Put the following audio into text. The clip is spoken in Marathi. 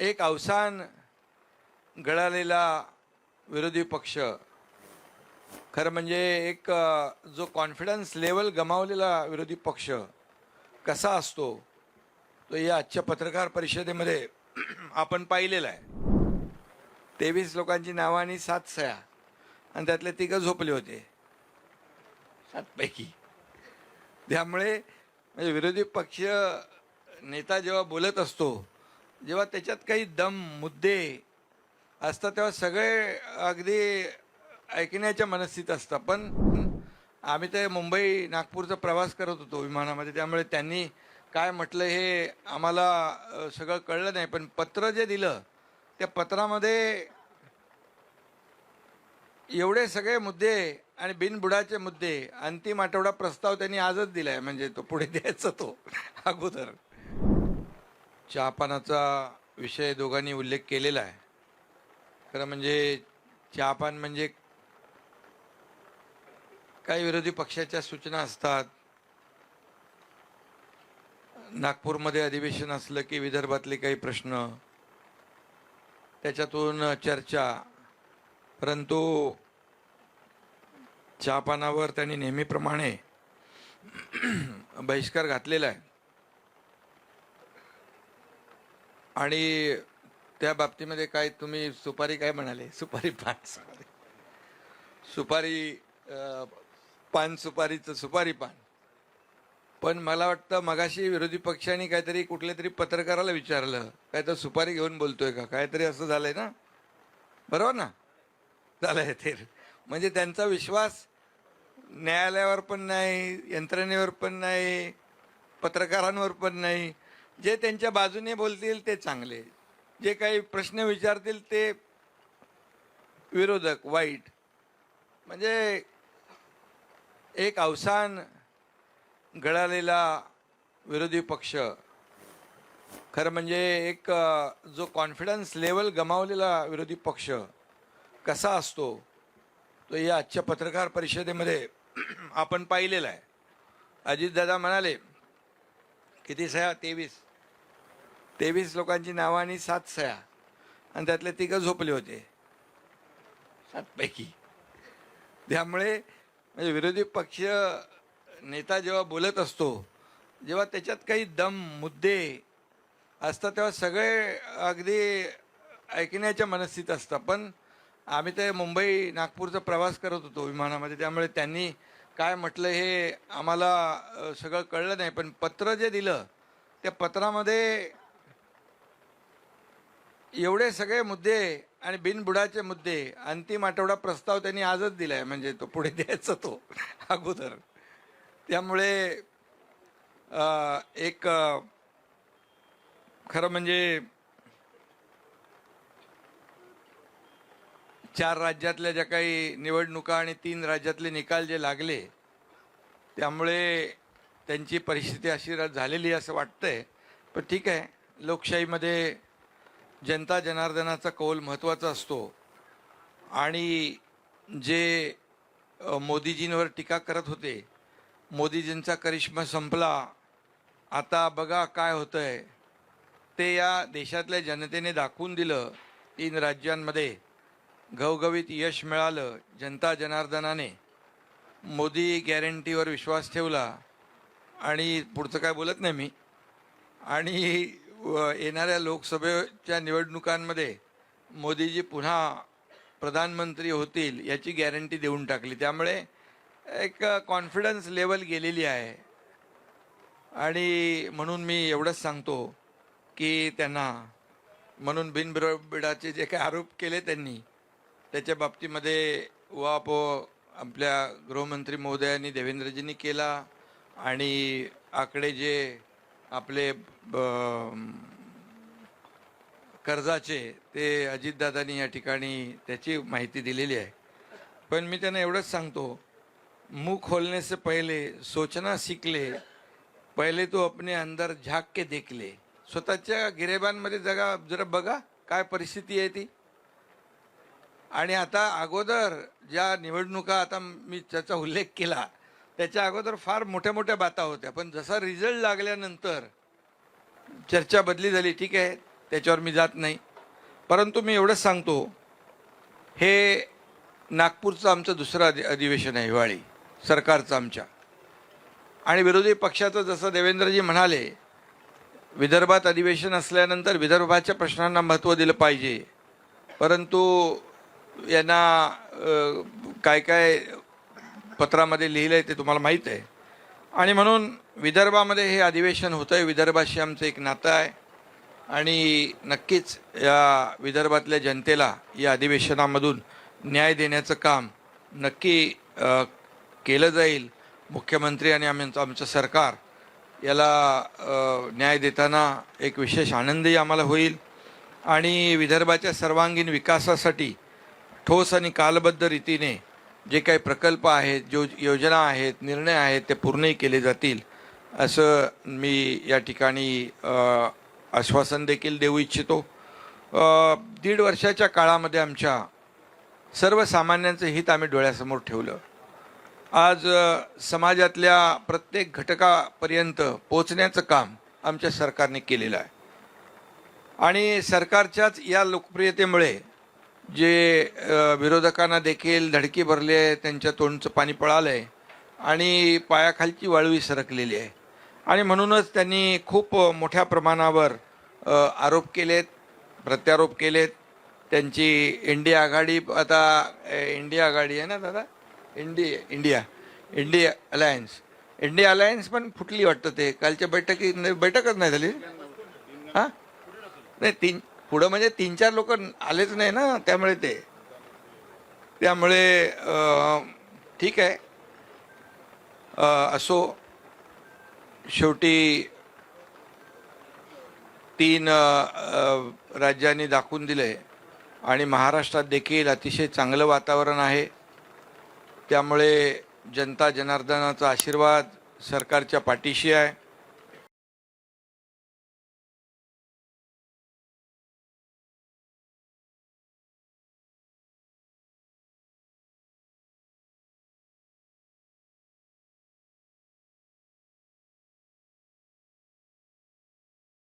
एक अवसान गळालेला विरोधी पक्ष. खरं म्हणजे एक जो कॉन्फिडन्स लेवल गमावलेला विरोधी पक्ष कसा असतो तो या आजच्या पत्रकार परिषदेमध्ये आपण पाहिलेला आहे. तेवीस लोकांची नावं आणि सात सह्या आणि त्यातले तिघं झोपले होते. सातपैकी त्यामुळे म्हणजे विरोधी पक्ष नेता जेव्हा बोलत असतो जेव्हा त्याच्यात काही दम मुद्दे असतात तेव्हा सगळे अगदी ऐकण्याच्या मनस्थित असतात. पण आम्ही ते मुंबई नागपूरचा प्रवास करत होतो विमानामध्ये. त्यामुळे त्यांनी काय म्हटलं हे आम्हाला सगळं कळलं नाही. पण पत्र जे दिलं त्या पत्रामध्ये एवढे सगळे मुद्दे आणि बिनबुडाचे मुद्दे अंतिम आठवडा प्रस्ताव त्यांनी आजच दिलाय. म्हणजे तो पुढे द्यायचा तो अगोदर. चहापानाचा विषय दोघांनी उल्लेख केलेला आहे. खरं म्हणजे चहापान म्हणजे काही विरोधी पक्षाच्या सूचना असतात. नागपूरमध्ये अधिवेशन असलं की विदर्भातले काही प्रश्न त्याच्यातून चर्चा. परंतु चहापानावर त्यांनी नेहमीप्रमाणे बहिष्कार घातलेला आहे. आणि त्या बाबतीमध्ये काय तुम्ही सुपारी काय म्हणाले? सुपारी पान सुपारी. सुपारी पान सुपारीचं सुपारी पान. पण मला वाटतं मगाशी विरोधी पक्षांनी काहीतरी कुठल्या तरी पत्रकाराला विचारलं काय तर सुपारी घेऊन बोलतोय का? काहीतरी असं झालंय ना? बरोबर ना? झालंय ते. म्हणजे त्यांचा विश्वास न्यायालयावर पण नाही यंत्रणेवर पण नाही पत्रकारांवर पण नाही. जे त्यांच्या बाजूने बोलतील ते चांगले. जे काही प्रश्न विचारतील ते विरोधक वाईट. म्हणजे एक अवसान घडालेला विरोधी पक्ष. खरं म्हणजे एक जो कॉन्फिडन्स लेवल गमावलेला विरोधी पक्ष कसा असतो तो या आजच्या पत्रकार परिषदेमध्ये आपण पाहिलेला आहे. अजितदादा म्हणाले किती सहा तेवीस. तेवीस लोकांची नावं आणि सात सया आणि त्यातले तिघं झोपले होते. सातपैकी. त्यामुळे म्हणजे विरोधी पक्ष नेता जेव्हा बोलत असतो जेव्हा त्याच्यात काही दम मुद्दे असतात तेव्हा सगळे अगदी ऐकण्याच्या मनस्थित असतात. पण आम्ही ते मुंबई नागपूरचा प्रवास करत होतो विमानामध्ये. त्यामुळे त्यांनी काय म्हटलं हे आम्हाला सगळं कळलं नाही. पण पत्र जे दिलं त्या पत्रामध्ये एवढे सगळे मुद्दे आणि बिनबुडाचे मुद्दे अंतिम आठवडा प्रस्ताव त्यांनी आजच दिलाय म्हणजे तो पुढे द्यायचा तो अगोदर. त्यामुळे एक खरं म्हणजे चार राज्यातल्या ज्या काही निवडणुका आणि तीन राज्यातले निकाल जे लागले त्यामुळे त्यांची परिस्थिती अशी झालेली असं वाटतंय. पण ठीक आहे लोकशाहीमध्ये जनता जनार्दनाचा कौल महत्त्वाचा असतो. आणि जे मोदीजींवर टीका करत होते मोदीजींचा करिश्मा संपला. आता बघा काय होतं आहे ते या देशातल्या जनतेने दाखवून दिलं तीन राज्यांमध्ये. घवघवीत यश मिळालं जनता जनार्दनाने. मोदी गॅरंटीवर विश्वास ठेवला. आणि पुढचं काय बोलत नाही मी. आणि येणाऱ्या लोकसभेच्या निवडणुकांमध्ये मोदीजी पुन्हा प्रधानमंत्री होतील याची गॅरंटी देऊन टाकली. त्यामुळे एक कॉन्फिडन्स लेवल गेलेली आहे. आणि म्हणून मी एवढंच सांगतो की त्यांना म्हणून बिनबिडाचे जे काही आरोप केले त्यांनी त्याच्या बाबतीमध्ये उहापोह आपल्या गृहमंत्री महोदयांनी देवेंद्रजींनी केला. आणि आकडे जे आपले ब- कर्जाचे ते अजितदादांनी या ठिकाणी त्याची माहिती दिलेली आहे. पण मी त्यांना एवढंच सांगतो मुंह खोलने से पहले सोचना शिकले पहिले तो अपने अंदर झाक के देखले. स्वतःच्या गिरेबांमध्ये जगा जरा बघा काय परिस्थिती आहे ती. आणि आता अगोदर ज्या निवडणुका आता मी त्याचा उल्लेख केला त्याच्या अगोदर फार मोठ्या मोठ्या बाता होत्या. पण जसा रिझल्ट लागल्यानंतर चर्चा बदली झाली ठीक आहे त्याच्यावर मी जात नाही. परंतु मी एवढंच सांगतो हे नागपूरचं आमचं दुसरं अधि अधिवेशन आहे हिवाळी सरकारचं आमच्या. आणि विरोधी पक्षाचं जसं देवेंद्रजी म्हणाले विदर्भात अधिवेशन असल्यानंतर विदर्भाच्या प्रश्नांना महत्त्व दिलं पाहिजे. परंतु यांना काय काय पत्रामध्ये लिहिलं आहे ते तुम्हाला माहीत आहे. आणि म्हणून विदर्भामध्ये हे अधिवेशन होतं आहे विदर्भाशी आमचं एक नातं आहे. आणि नक्कीच या विदर्भातल्या जनतेला या अधिवेशनामधून न्याय देण्याचं काम नक्की केलं जाईल. मुख्यमंत्री आणि आम्ही आमचं सरकार याला न्याय देताना एक विशेष आनंदही आम्हाला होईल. आणि विदर्भाच्या सर्वांगीण विकासासाठी ठोस आणि कालबद्ध रीतीने जे काही प्रकल्प आहेत जो योजना आहेत निर्णय आहेत ते पूर्णही केले जातील असं मी या ठिकाणी आश्वासन देखील देऊ इच्छितो. दीड वर्षाच्या काळामध्ये आमच्या सर्वसामान्यांचं हित आम्ही डोळ्यासमोर ठेवलं. आज समाजातल्या प्रत्येक घटकापर्यंत पोचण्याचं काम आमच्या सरकारने केलेलं आहे. आणि सरकारच्याच या लोकप्रियतेमुळे जे विरोधकांना देखील धडकी भरले आहे त्यांच्या तोंडचं पाणी पळालं आहे आणि पायाखालची वाळवी सरकलेली आहे. आणि म्हणूनच त्यांनी खूप मोठ्या प्रमाणावर आरोप केलेत प्रत्यारोप केलेत. त्यांची इंडिया आघाडी आता इंडिया आघाडी आहे ना दादा? India India India alliance. India alliance पण फुटली वाटतं ते. कालच्या बैठकीत नाही, बैठकच नाही झाली? हां? नाही तीन पुढं म्हणजे तीन चार लोक आलेच नाही ना त्यामुळे ते. त्यामुळे ठीक आहे. असो शेवटी तीन राज्यांनी दाखवून दिले आणि महाराष्ट्रात देखील अतिशय चांगलं वातावरण आहे. त्यामुळे जनता जनार्दनाचा आशीर्वाद सरकारच्या पाठीशी आहे.